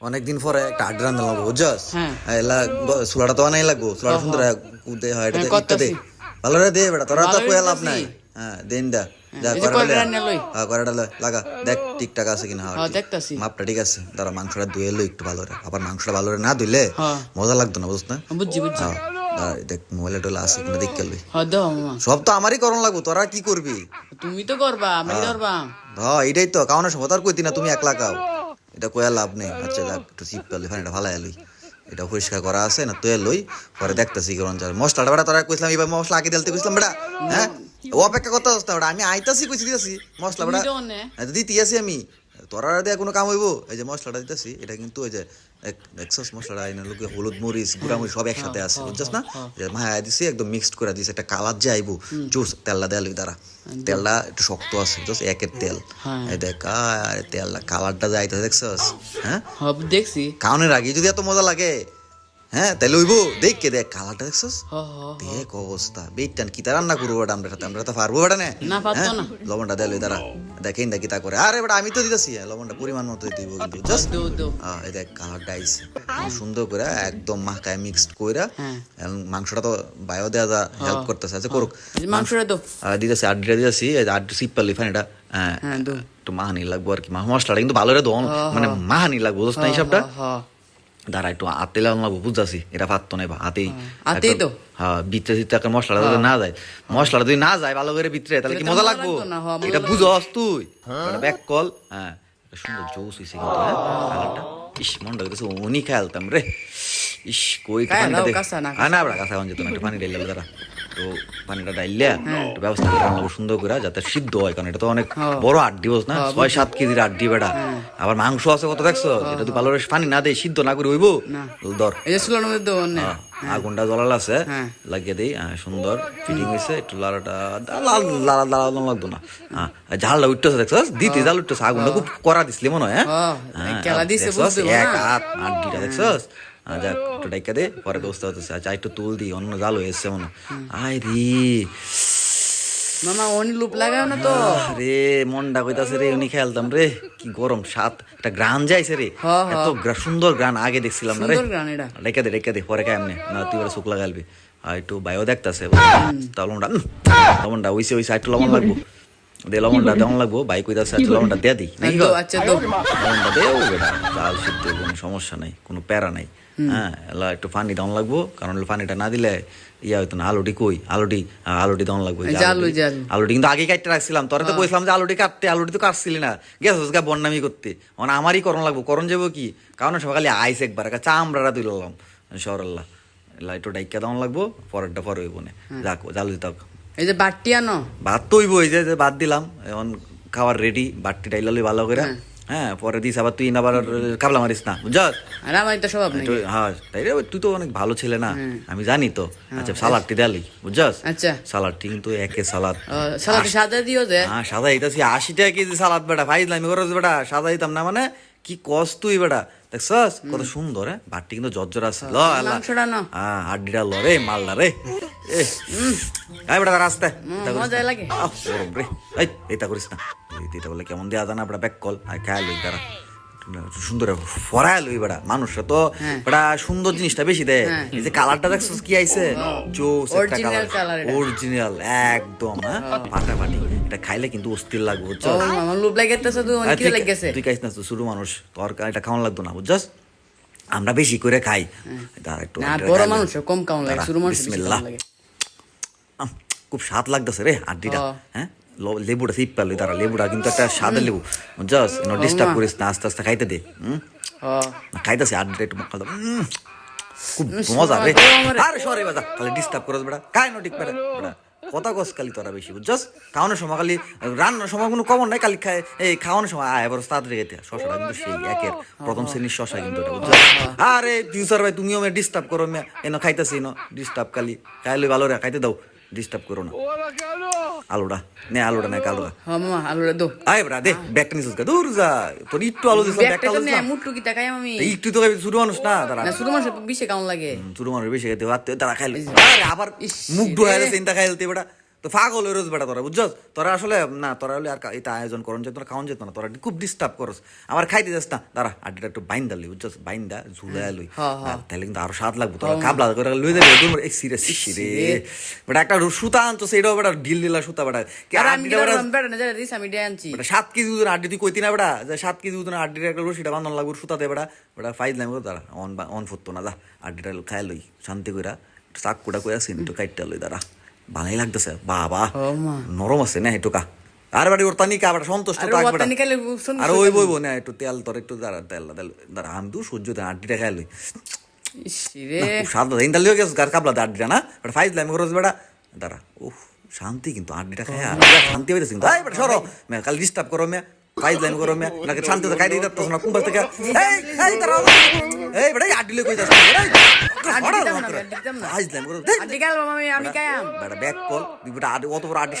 অনেকদিন পরে একটা আড্ডা রান্না লাগবো বুঝছস? হ্যাঁ। এলা চুলাটা তো লাগবো চুলাটা সুন্দর কুদে হয় এটা হ্যাঁ, দে, ইটটা দে। করতাছি। ভালো করে দে বেটা তোরা তো কয়ে লাভ নাই। হ্যাঁ দেন দা যা লই? হ্যাঁ কয়টা লই, লাগা দেখ ঠিকঠাক আছে কিনা হ্যাঁ, হ্যাঁ, দেখতাছি। মাপটা ঠিক আছে। দাঁড়া মাংসটা ধুয়ে এলো একটু ভালো করে আবার মাংসটা ভালো করে না ধুইলে হ্যাঁ। মজা লাগতো না বুঝছ না? বুঝছি বুঝছি। হ্যাঁ দেখ মোবাইলে টোলা আছে কিনা দেখ লই। হ্যাঁ সব তো আমারই করণ লাগবো তোরা কি করবি? তুমি তো করবা আমি করবা হ্যাঁ এটাই তো কাউনের সময় তো আর কইতি না তুমি একলা কাও এটা কয়া লাভ নেই। আচ্ছা যাক একটু চিপ পেলে ফ্যান এটা ভালো এলই এটা পরিষ্কার করা আছে না তুই লই পরে দেখতেছি করন চাল মশলাটা বেটা তোরা কইছিলাম এবার মশলা আগে দিলতে কইছিলাম বেটা হ্যাঁ? ও অপেক্ষা করতে হচ্ছে বেটা আমি আইতাছি কইছি দিতেছি মশলা বেটা তো দিতে আছি আমি। তোরা দেয়া কোনো কাম হইব? এই যে মশলাটা দিতেছি এটা কিন্তু ওই যে এক্সস মশলা আইনা লোকে হলুদ মরিচ গুঁড়া মরিচ সব একসাথে আছে বুঝছস না? মায়া দিছি একদম মিক্সড করে দিছি একটা কালার যে আইবো জুস তেলটা দেয়াল দ্বারা তেলটা একটু শক্ত আছে জাস্ট একের তেল। দেখ আরে তেলটা কালারটা যাইতে দেখছস? হ্যাঁ? দেখছি। খাওয়ানোর আগে যদি এত মজা লাগে হ্যাঁ তাহলে হইবো দেখ কে দেখ কালারটা দেখছস? দেখ অবস্থা বেটান কি তার রান্না করব বেটা আমরা আমরা তো পারব বেটা নে। না, পারতো হ্যাঁ? না। লবণটা দেয় লই দাঁড়া। দেখেন দেখি তা করে। আরে বেটা আমি তো দিতেছি লবণটা পরিমাণ মতো দিব কিন্তু জাস্ট। দো দো। আহ, এই দেখ কালারটা আইছে। সুন্দর করে একদম মাখায় মিক্সড কইরা হ্যাঁ। মাংসটা তো বায়ো দেওয়া যা হেল্প করতেছে। আচ্ছা করুক। এই যে মাংসটা দো। আর দিতেছি আড্ডা দিতেছি এই আড্ডা সিপ পারলি ফান হ্যাঁ হ্যাঁ দো। একটু মাহানি লাগবো আর কি। মশলাটা কিন্তু ভালো রে দন। মানে মাহানি লাগবো বুঝছ না হিসাবটা? হ। দাঁড়া একটু হাতে লাগবো বুঝতেছি? এটা পারতো না হাতেই হাতেই তো। হ্যাঁ ভিতরে ভিতরে একটা মশলাটা যদি না যায় মশলাটা যদি না যায় ভালো করে ভিতরে তাহলে কি মজা লাগবো? হ্যাঁ, এটা। বুঝস তুই? ব্যাক কল হ্যাঁ। এটা সুন্দর জোস হয়েছে কিন্তু হ্যাঁ কালারটা। ইস মনটা করতেছে উনি খেয়ালতাম রে। ইস কই একটু খায় না কাঁচা না, হ্যাঁ না বড়া কাঁচা যেত না একটু পানি ঢেলে দাঁড়া। তো পানিটা ডাইলে হ্যাঁ। একটু ব্যবস্থা করে রান্না সুন্দর করে যাতে সিদ্ধ হয় কারণ এটা তো অনেক হ্যাঁ। বড় আড্ডি বস না? ছয় সাত কেজির আড্ডি বেটা আবার মাংস আছে কত দেখছ? এটা তুই ভালো পানি না দে সিদ্ধ না করে হইবো দর এই যে সুলানোর মধ্যে দো অন্য হ্যাঁ, আগুনটা জ্বলাল আছে হ্যাঁ। লাগিয়ে দিই হ্যাঁ, সুন্দর ফিটিং হয়েছে একটু লালাটা লাল লাল লাল লাগতো না। হ্যাঁ ঝালটা উঠতেছে দেখছস দিতে জাল উঠতেছে আগুনটা খুব করা দিসলি মনে হয় হ্যাঁ? হ্যাঁ, হ্যাঁ, এক হাত আড্ডিটা দেখছস হ্যাঁ, যাক একটু ডাইকা দে পরে ব্যবস্থা হতেছে। আচ্ছা একটু তুল দি অন্য জাল হয়ে এসছে মনে আয় রে। মামা অন লুপ লাগাও না তো? রে মনটা কইতাছে রে উনি খেলতাম রে। কি গরম সাত একটা গ্রান যাইছে রে। এত সুন্দর গ্রান আগে দেখছিলাম না রে। রেখে দে রেখে দে পরে খাই এমনি না তুই ওরা শুক লাগালবি আর একটু বায়ো দেখতাছে। লবণটা লবণটা ওইসে ওইসে একটু লবণ লাগবো। দে লবণটা দেওয়ান লাগবো ভাই কইতাছে একটু লবণটা দিয়ে দিই নাকি আচ্ছা দো লবণটা দেও বেটা চাল সিদ্ধ কোনো সমস্যা নাই কোনো প্যারা নাই। হ্যাঁ এলা একটু পানি দেওয়ান লাগবো কারণ পানিটা না দিলে ইয়া হইতো না আলুটি কই? দেওয়ান লাগবো কিন্তু আগে কাটতে রাখছিলাম তোরা তো কইছিলাম যে আলুটি কাটতে আলুটি তো কাটছিলি না। গেছিস গা বন্যামি করতে। মানে আমারই করণ লাগবো করণ যাব কি? কারণ সকালে আইস একবার একটা চামড়াটা তুললাম শহরাল্লাহ লাইটও ডাইকা দেওয়ান লাগবো পরেরটা পরে হইব না। যাক জালু দিতে এই যে বাটি আনো। ভাত তো হইব এই যে ভাত দিলাম এখন খাবার রেডি বাটটি ডাইলালি ভালো করে। হ্যাঁ। পরে দিস আবার তুই না আবার কাবলা মারিস না বুঝছ আর আমার তো স্বভাব নাকি? একটু- হ্যাঁ তাই রে তুই তো অনেক ভালো ছেলে না আমি জানি তো। আচ্ছা সালাডটি দেয়ালি বুঝছস? আচ্ছা। সালাডটি কিন্তু একে সালাদ। সালাদ সাদা দিও যে। হ্যাঁ সাদা দিতেছি আশি টাকা কেজি সালাদ বেটা ভাই আমি করস বেটা সাদা দিতাম না মানে কি কস তুই বেটা? দেখছস? কত সুন্দর হ্যাঁ? কিন্তু জর্জর আছে। ল আল্লাহ। হ্যাঁ হাড্ডিটা ল রে মালদা রে। এই বেটা রাস্তায় মজা লাগে। এই এটা করিস না। এটা বলে কেমন দেয়া জানা বেটা ব্যাক কল আর খায় লই তারা সুন্দর ফরায় লই মানুষরা তো সুন্দর জিনিসটা বেশি দেয় এই যে কালারটা দেখছিস কি আইছে? জোস একটা কালার অরিজিনাল একদম হ্যাঁ? ফাটাফাটি। এটা খাইলে কিন্তু অস্থির লাগবে ও বুঝছস মামা লুপ লাগাইতেছে তো আর অনেক কি তুই- তুই না তো শুরু মানুষ তোর এটা খাওয়ান লাগতো না বুঝছস? আমরা বেশি করে খাই। দাঁড়া একটু না বড় মানুষ কম লাগে শুরু মানুষ বিসমিল্লাহ। খুব স্বাদ লাগতেছে রে আড্ডিটা হ্যাঁ। হ্যাঁ লেবুটা সিপ পারলি তারা লেবুটা কিন্তু একটা স্বাদের লেবু। বুঝছস ডিস্টার্ব করিস না আস্তে আস্তে খাইতে দে না খাইতেছে আড্ডিটা একটু মক্কা দাও। খুব মজা রে। আরে সরে বাজা তাহলে ডিস্টার্ব করস বেটা কাই নটিক বেটা বেটা। কথা কস খালি তোরা বেশি বুঝছস খাওয়ানোর সময় খালি রান্নার সময় কোনো কমন নাই খালি খায় এই খাওয়ানোর সময় আয় এবার তাড়াতাড়ি খেতে শশাটা কিন্তু সেই একের প্রথম শ্রেণির শশা কিন্তু এটা বুঝছস আরে ফিউচার ভাই তুমিও মে ডিস্টার্ব করো মে এনো খাইতেছি ন ডিস্টার্ব খালি। খাইলে ভালো রে খাইতে দাও। ডিস্টার্ব করো না। আলুটা নে আলুটা নে আলুটা হ্যাঁ মামা আলুটা দো। আয় ব্রা দে ব্যাগটা নিছিস কা দূর যা। তোর একটু আলু দিছ ব্যাগটা আলু মুট্টু কি তাকাই আমি। একটু তো শুরু মানুষ না তারা না শুরু মানুষ বেশি কাম লাগে। শুরু মানুষ বেশি খেতে ভাত তারা খাইলে আরে আবার মুখ খাইলতে বেটা তো পাগল হয়ে রোজ বেটা তোরা বুঝছস? তোরা আসলে না তোরা হলে আর এটা আয়োজন করন যে তোরা খাওয়ান যেত না তোরা খুব ডিস্টার্ব করস। আমার খাইতে যাস না। দাঁড়া আড্ডিটা একটু বাইন্দা লই বুঝছস? বাইন্দা ঝুলাই লই। তাহলে কিন্তু আরও স্বাদ লাগবে তোরা কাবলা করে লই দেবে তোর এই সিরিয়াস রে বেটা একটা সুতা আনতো সেটাও বেটা ঢিল দিলা সুতা বেটা। আনছি। সাত কেজি ওজন আড্ডি তুই কইতি না বেটা? যে সাত কেজি ওজন আড্ডির একটা রশিটা বান্ধন লাগবে সুতা দে বেটা। বেটা ফাইজ করে দাঁড়া অন অন ফুটতো না যা। আড্ডিটা খাই লই শান্তি কইরা চাকুটা কইরা সিন একটু কাইটটা লই দাঁড়া। ভালোই লাগতেছে। বাবা নরম আছে না এটুকা? আর বাড়ি ওর তানি কা সন্তুষ্ট আরে থাক বেটা ওতানি খাইলে সুন্দর আর ওই বইব না একটু তেল তোর একটু দাঁড়া তেল দাঁড়া আমি তো সহ্য আড্ডিটা খাই লই। ইস রে। খুব স্বাদ লাগে ইন্টার লিও গেছে গার কাবলা আড্ডিটা না? বাট ফাইজ লাইম করে বেটা দাঁড়া ও শান্তি কিন্তু আড্ডিটা খাই আর শান্তি হইতেছে কিন্তু। সরো। কাল ডিস্টার্ব করো মে করো নাকি খাই দিতে না কুম্বাস থেকে? এই এই দাঁড়া এই বেটা এই আড্ডি লই কই যাস করো। আমি বড়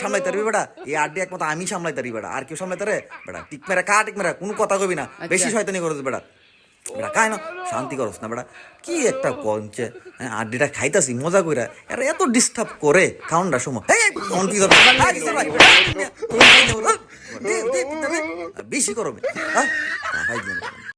সামলাইতে পারবি বেটা? এই আড্ডি একমাত্র আমি সামলাইতে পারি বেটা। আর কেউ সামলাইতে রে বেটা টিক মেরা কা টিক মেরা কোনো কথা কবি না। বেশি শয়তানি করছ বেটা। বেটা কায় না? শান্তি করস না বেটা। কি একটা কঞ্চে হ্যাঁ আড্ডিটা খাইতাছি মজা কইরা। আর এত ডিস্টার্ব করে খাউনটা সময়। হ্যাঁ? দে, দে। বেশি হ্যাঁ খাই দিন